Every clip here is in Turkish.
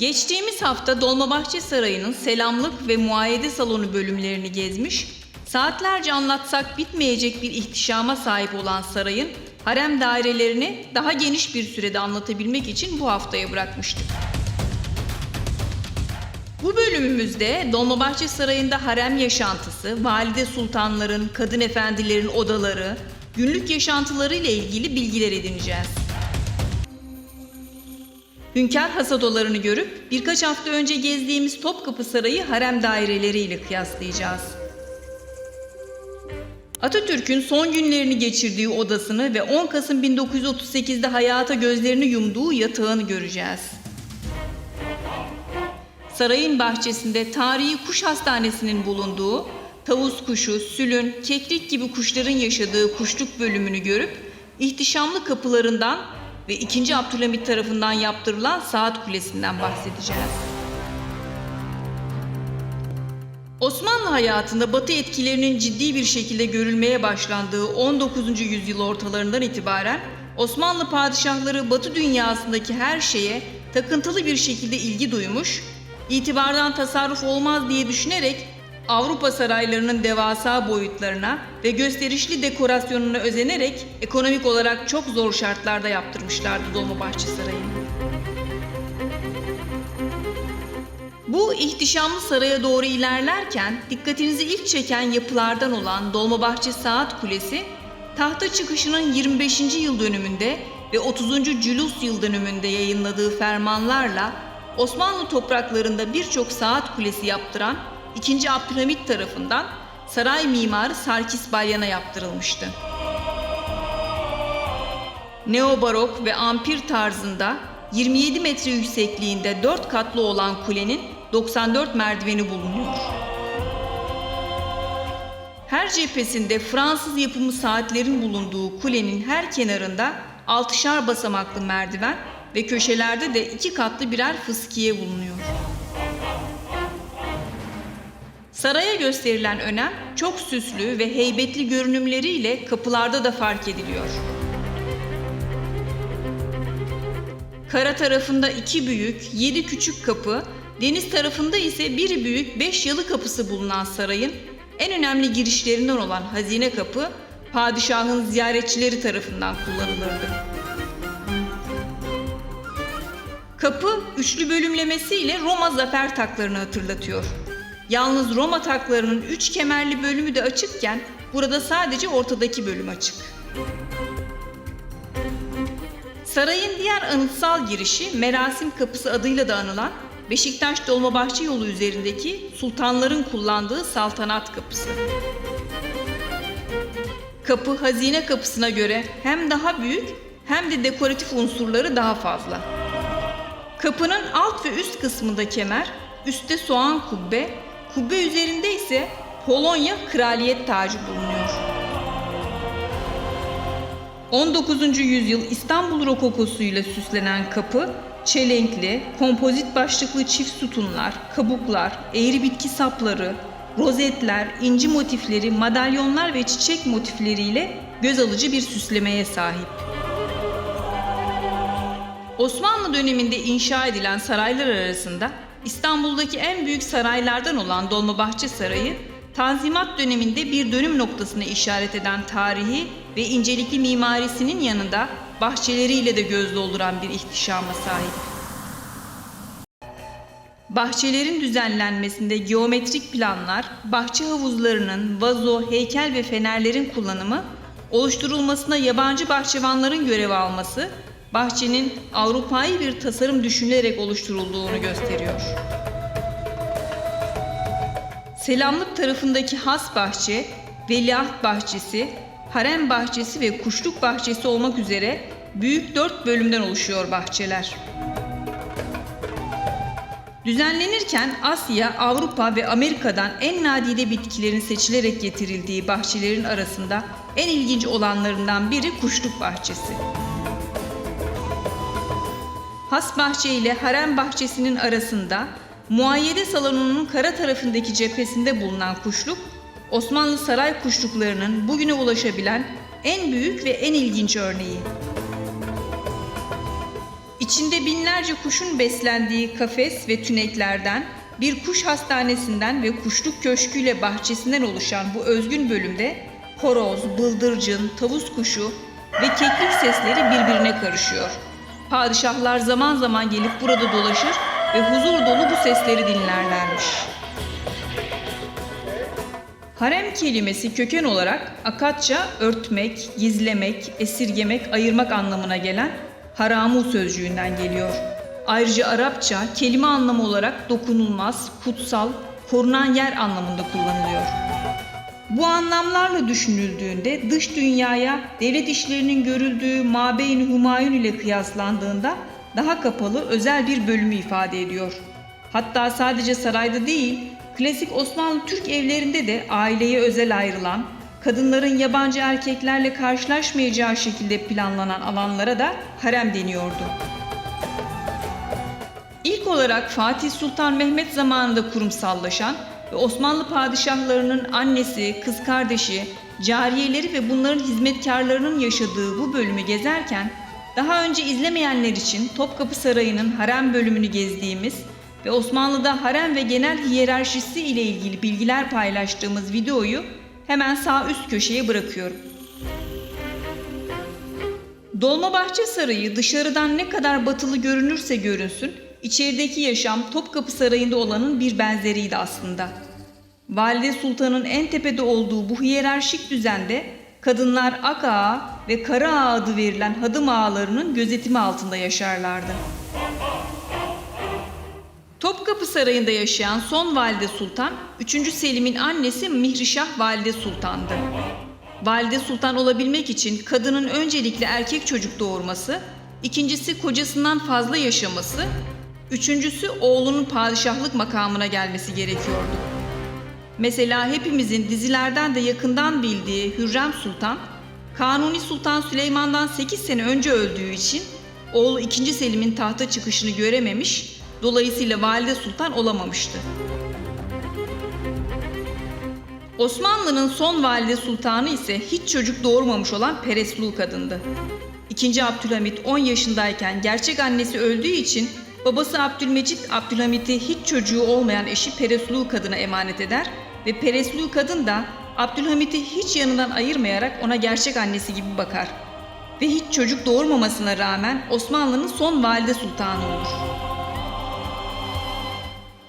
Geçtiğimiz hafta Dolmabahçe Sarayı'nın selamlık ve muayede salonu bölümlerini gezmiş, saatlerce anlatsak bitmeyecek bir ihtişama sahip olan sarayın harem dairelerini daha geniş bir sürede anlatabilmek için bu haftaya bırakmıştık. Bu bölümümüzde Dolmabahçe Sarayı'nda harem yaşantısı, valide sultanların, kadın efendilerin odaları, günlük yaşantıları ile ilgili bilgiler edineceğiz. Hünkâr has odalarını görüp birkaç hafta önce gezdiğimiz Topkapı Sarayı harem daireleriyle kıyaslayacağız. Atatürk'ün son günlerini geçirdiği odasını ve 10 Kasım 1938'de hayata gözlerini yumduğu yatağını göreceğiz. Sarayın bahçesinde tarihi kuş hastanesinin bulunduğu, tavus kuşu, sülün, keklik gibi kuşların yaşadığı kuşluk bölümünü görüp ihtişamlı kapılarından ve 2. Abdülhamit tarafından yaptırılan saat kulesinden bahsedeceğiz. Osmanlı hayatında Batı etkilerinin ciddi bir şekilde görülmeye başlandığı 19. yüzyıl ortalarından itibaren Osmanlı padişahları Batı dünyasındaki her şeye takıntılı bir şekilde ilgi duymuş, itibardan tasarruf olmaz diye düşünerek Avrupa saraylarının devasa boyutlarına ve gösterişli dekorasyonuna özenerek ekonomik olarak çok zor şartlarda yaptırmışlardı Dolmabahçe Sarayı'nı. Bu ihtişamlı saraya doğru ilerlerken dikkatinizi ilk çeken yapılardan olan Dolmabahçe Saat Kulesi, tahta çıkışının 25. yıl dönümünde ve 30. Cülus yıl dönümünde yayınladığı fermanlarla Osmanlı topraklarında birçok saat kulesi yaptıran 2. Abdülhamit tarafından saray mimarı Sarkis Balyan'a yaptırılmıştı. Neobarok ve ampir tarzında 27 metre yüksekliğinde 4 katlı olan kulenin 94 merdiveni bulunuyor. Her cephesinde Fransız yapımı saatlerin bulunduğu kulenin her kenarında altışar basamaklı merdiven ve köşelerde de iki katlı birer fıskiye bulunuyor. Saraya gösterilen önem çok süslü ve heybetli görünümleriyle kapılarda da fark ediliyor. Kara tarafında iki büyük, yedi küçük kapı, deniz tarafında ise biri büyük beş yalı kapısı bulunan sarayın en önemli girişlerinden olan hazine kapı, padişahın ziyaretçileri tarafından kullanılırdı. Kapı üçlü bölümlemesiyle Roma zafer taklarını hatırlatıyor. Yalnız Roma taklarının üç kemerli bölümü de açıkken burada sadece ortadaki bölüm açık. Sarayın diğer anıtsal girişi Merasim Kapısı adıyla da anılan Beşiktaş Dolmabahçe yolu üzerindeki sultanların kullandığı saltanat kapısı. Kapı hazine kapısına göre hem daha büyük hem de dekoratif unsurları daha fazla. Kapının alt ve üst kısmında kemer, üstte soğan kubbe, kubbe üzerinde ise Polonya kraliyet tacı bulunuyor. 19. yüzyıl İstanbul rokokosuyla süslenen kapı, çelenkli, kompozit başlıklı çift sütunlar, kabuklar, eğri bitki sapları, rozetler, inci motifleri, madalyonlar ve çiçek motifleriyle göz alıcı bir süslemeye sahip. Osmanlı döneminde inşa edilen saraylar arasında İstanbul'daki en büyük saraylardan olan Dolmabahçe Sarayı, Tanzimat döneminde bir dönüm noktasına işaret eden tarihi ve incelikli mimarisinin yanında bahçeleriyle de göz dolduran bir ihtişama sahip. Bahçelerin düzenlenmesinde geometrik planlar, bahçe havuzlarının, vazo, heykel ve fenerlerin kullanımı, oluşturulmasına yabancı bahçıvanların görev alması, bahçenin Avrupa'yı bir tasarım düşünülerek oluşturulduğunu gösteriyor. Selamlık tarafındaki has bahçe, veliaht bahçesi, harem bahçesi ve kuşluk bahçesi olmak üzere büyük dört bölümden oluşuyor bahçeler. Düzenlenirken Asya, Avrupa ve Amerika'dan en nadide bitkilerin seçilerek getirildiği bahçelerin arasında en ilginç olanlarından biri kuşluk bahçesi. Has bahçe ile harem bahçesinin arasında muayyede salonunun kara tarafındaki cephesinde bulunan kuşluk, Osmanlı saray kuşluklarının bugüne ulaşabilen en büyük ve en ilginç örneği. İçinde binlerce kuşun beslendiği kafes ve tüneklerden, bir kuş hastanesinden ve kuşluk köşküyle bahçesinden oluşan bu özgün bölümde horoz, bıldırcın, tavus kuşu ve keklik sesleri birbirine karışıyor. Padişahlar zaman zaman gelip burada dolaşır ve huzur dolu bu sesleri dinlerlermiş. Harem kelimesi köken olarak Akatça örtmek, gizlemek, esirgemek, ayırmak anlamına gelen haramu sözcüğünden geliyor. Ayrıca Arapça kelime anlamı olarak dokunulmaz, kutsal, korunan yer anlamında kullanılıyor. Bu anlamlarla düşünüldüğünde dış dünyaya devlet işlerinin görüldüğü Mabeyn Humayun ile kıyaslandığında daha kapalı özel bir bölümü ifade ediyor. Hatta sadece sarayda değil, klasik Osmanlı Türk evlerinde de aileye özel ayrılan, kadınların yabancı erkeklerle karşılaşmayacağı şekilde planlanan alanlara da harem deniyordu. İlk olarak Fatih Sultan Mehmet zamanında kurumsallaşan ve Osmanlı padişahlarının annesi, kız kardeşi, cariyeleri ve bunların hizmetkarlarının yaşadığı bu bölümü gezerken daha önce izlemeyenler için Topkapı Sarayı'nın harem bölümünü gezdiğimiz ve Osmanlı'da harem ve genel hiyerarşisi ile ilgili bilgiler paylaştığımız videoyu hemen sağ üst köşeye bırakıyorum. Dolmabahçe Sarayı dışarıdan ne kadar batılı görünürse görünsün, içerideki yaşam Topkapı Sarayı'nda olanın bir benzeriydi aslında. Valide Sultan'ın en tepede olduğu bu hiyerarşik düzende kadınlar ak ağa ve kara ağa adı verilen hadım ağalarının gözetimi altında yaşarlardı. Topkapı Sarayı'nda yaşayan son Valide Sultan, 3. Selim'in annesi Mihrişah Valide Sultan'dı. Valide Sultan olabilmek için kadının öncelikle erkek çocuk doğurması, ikincisi kocasından fazla yaşaması, üçüncüsü oğlunun padişahlık makamına gelmesi gerekiyordu. Mesela hepimizin dizilerden de yakından bildiği Hürrem Sultan, Kanuni Sultan Süleyman'dan 8 sene önce öldüğü için oğlu 2. Selim'in tahta çıkışını görememiş, dolayısıyla Valide Sultan olamamıştı. Osmanlı'nın son valide sultanı ise hiç çocuk doğurmamış olan Pereslu kadındı. İkinci Abdülhamit 10 yaşındayken gerçek annesi öldüğü için babası Abdülmecit Abdülhamit'i hiç çocuğu olmayan eşi Pereslu kadına emanet eder ve Pereslu kadın da Abdülhamit'i hiç yanından ayırmayarak ona gerçek annesi gibi bakar. Ve hiç çocuk doğurmamasına rağmen Osmanlı'nın son valide sultanı olur.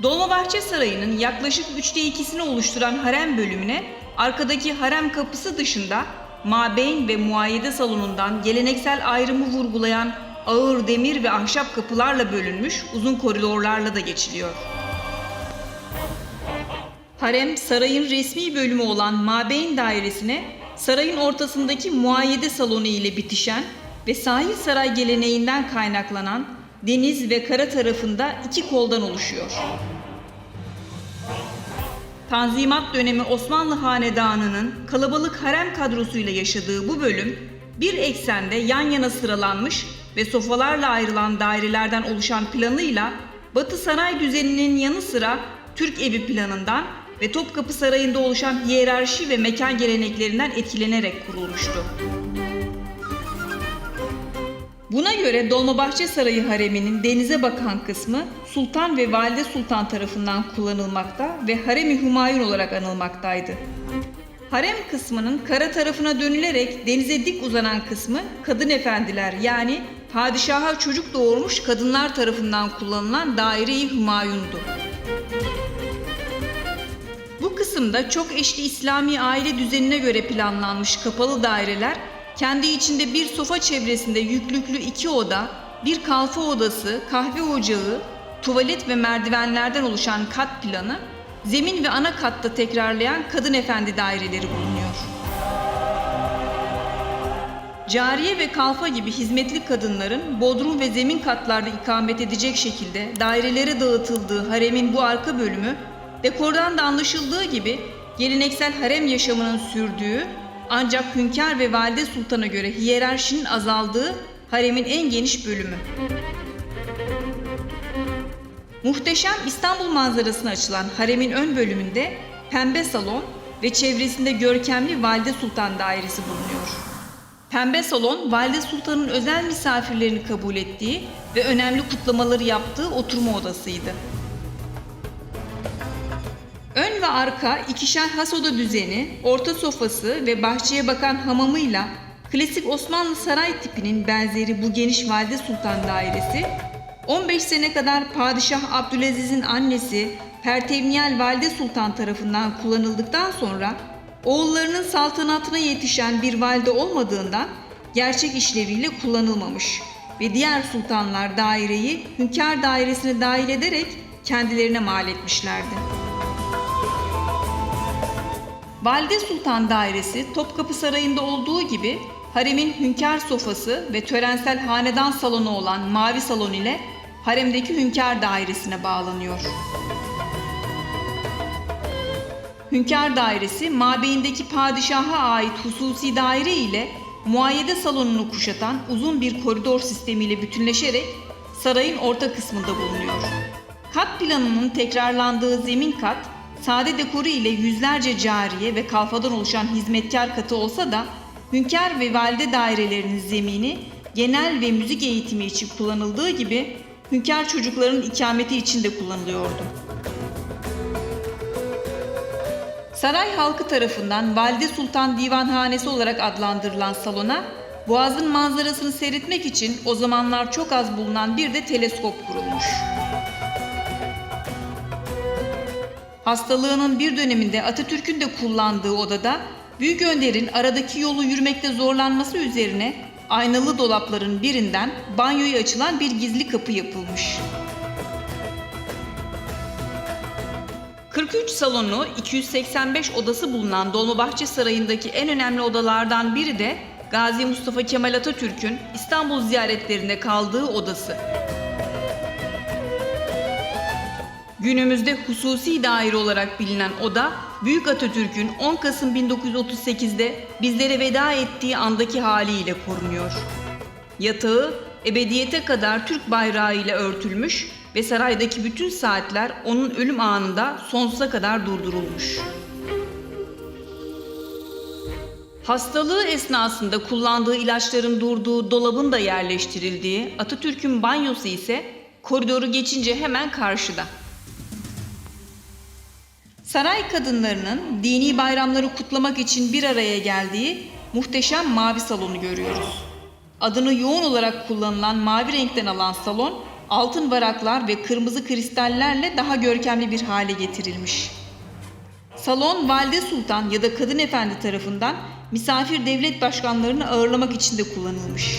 Dolmabahçe Sarayı'nın yaklaşık üçte ikisini oluşturan harem bölümüne arkadaki harem kapısı dışında mabeyn ve muayyede salonundan geleneksel ayrımı vurgulayan ağır demir ve ahşap kapılarla bölünmüş uzun koridorlarla da geçiliyor. Harem sarayın resmi bölümü olan mabeyn dairesine sarayın ortasındaki muayyede salonu ile bitişen ve sahil saray geleneğinden kaynaklanan deniz ve kara tarafında iki koldan oluşuyor. Tanzimat dönemi Osmanlı Hanedanı'nın kalabalık harem kadrosuyla yaşadığı bu bölüm bir eksende yan yana sıralanmış ve sofalarla ayrılan dairelerden oluşan planıyla Batı saray düzeninin yanı sıra Türk evi planından ve Topkapı Sarayı'nda oluşan hiyerarşi ve mekan geleneklerinden etkilenerek kurulmuştu. Buna göre Dolmabahçe Sarayı hareminin denize bakan kısmı Sultan ve Valide Sultan tarafından kullanılmakta ve Harem-i Humayun olarak anılmaktaydı. Harem kısmının kara tarafına dönülerek denize dik uzanan kısmı kadın efendiler yani padişaha çocuk doğurmuş kadınlar tarafından kullanılan daire-i Humayun'du. Bu kısımda çok eşli İslami aile düzenine göre planlanmış kapalı daireler kendi içinde bir sofa çevresinde yüklüklü iki oda, bir kalfa odası, kahve ocağı, tuvalet ve merdivenlerden oluşan kat planı, zemin ve ana katta tekrarlayan kadın efendi daireleri bulunuyor. Cariye ve kalfa gibi hizmetli kadınların bodrum ve zemin katlarda ikamet edecek şekilde dairelere dağıtıldığı haremin bu arka bölümü, dekordan da anlaşıldığı gibi geleneksel harem yaşamının sürdüğü ancak hünkâr ve valide sultana göre hiyerarşinin azaldığı haremin en geniş bölümü. Muhteşem İstanbul manzarasına açılan haremin ön bölümünde pembe salon ve çevresinde görkemli valide sultan dairesi bulunuyor. Pembe salon, Valide Sultan'ın özel misafirlerini kabul ettiği ve önemli kutlamaları yaptığı oturma odasıydı. Ön ve arka ikişer has oda düzeni, orta sofası ve bahçeye bakan hamamıyla klasik Osmanlı saray tipinin benzeri bu geniş Valide Sultan dairesi 15 sene kadar Padişah Abdülaziz'in annesi Pertevniyel Valide Sultan tarafından kullanıldıktan sonra oğullarının saltanatına yetişen bir valide olmadığından gerçek işleviyle kullanılmamış ve diğer sultanlar daireyi hünkâr dairesine dahil ederek kendilerine mal etmişlerdi. Valide Sultan Dairesi Topkapı Sarayı'nda olduğu gibi haremin hünkâr sofası ve törensel hanedan salonu olan Mavi Salon ile haremdeki hünkâr dairesine bağlanıyor. Hünkâr dairesi mabeyindeki padişaha ait hususi daire ile muayyede salonunu kuşatan uzun bir koridor sistemiyle bütünleşerek sarayın orta kısmında bulunuyor. Kat planının tekrarlandığı zemin kat, sade dekoru ile yüzlerce cariye ve kalfadan oluşan hizmetkar katı olsa da hünkâr ve valide dairelerinin zemini genel ve müzik eğitimi için kullanıldığı gibi hünkâr çocukların ikameti için de kullanılıyordu. Saray halkı tarafından Valide Sultan Divanhanesi olarak adlandırılan salona, Boğaz'ın manzarasını seyretmek için o zamanlar çok az bulunan bir de teleskop kurulmuş. Hastalığının bir döneminde Atatürk'ün de kullandığı odada Büyük Önder'in aradaki yolu yürümekte zorlanması üzerine aynalı dolapların birinden banyoya açılan bir gizli kapı yapılmış. 43 salonu, 285 odası bulunan Dolmabahçe Sarayı'ndaki en önemli odalardan biri de Gazi Mustafa Kemal Atatürk'ün İstanbul ziyaretlerinde kaldığı odası. Günümüzde hususi daire olarak bilinen oda, Büyük Atatürk'ün 10 Kasım 1938'de bizlere veda ettiği andaki haliyle korunuyor. Yatağı ebediyete kadar Türk bayrağı ile örtülmüş ve saraydaki bütün saatler onun ölüm anında sonsuza kadar durdurulmuş. Hastalığı esnasında kullandığı ilaçların durduğu dolabın da yerleştirildiği Atatürk'ün banyosu ise koridoru geçince hemen karşıda. Saray kadınlarının dini bayramları kutlamak için bir araya geldiği muhteşem mavi salonu görüyoruz. Adını yoğun olarak kullanılan mavi renkten alan salon, altın varaklar ve kırmızı kristallerle daha görkemli bir hale getirilmiş. Salon Valide Sultan ya da Kadın Efendi tarafından misafir devlet başkanlarını ağırlamak için de kullanılmış.